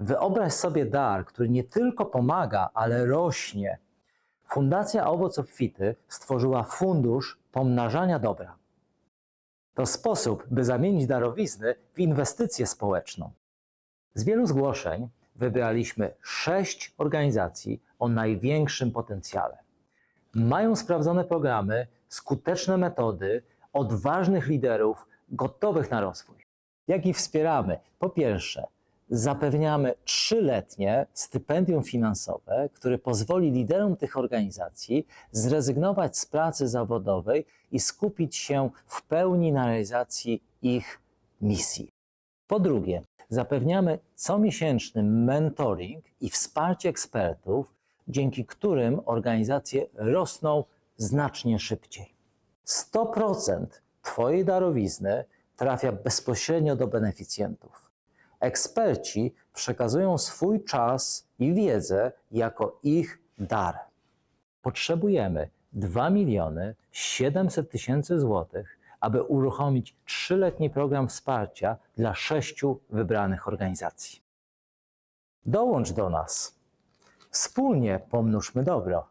Wyobraź sobie dar, który nie tylko pomaga, ale rośnie. Fundacja Owoc Obfity stworzyła fundusz pomnażania dobra. To sposób, by zamienić darowizny w inwestycję społeczną. Z wielu zgłoszeń wybraliśmy sześć organizacji o największym potencjale. Mają sprawdzone programy, skuteczne metody, odważnych liderów, gotowych na rozwój. Jak ich wspieramy? Po pierwsze, zapewniamy trzyletnie stypendium finansowe, które pozwoli liderom tych organizacji zrezygnować z pracy zawodowej i skupić się w pełni na realizacji ich misji. Po drugie, zapewniamy comiesięczny mentoring i wsparcie ekspertów, dzięki którym organizacje rosną znacznie szybciej. 100% Twojej darowizny trafia bezpośrednio do beneficjentów. Eksperci przekazują swój czas i wiedzę jako ich dar. Potrzebujemy 2 miliony 700 tysięcy złotych, aby uruchomić trzyletni program wsparcia dla sześciu wybranych organizacji. Dołącz do nas. Wspólnie pomnóżmy dobro.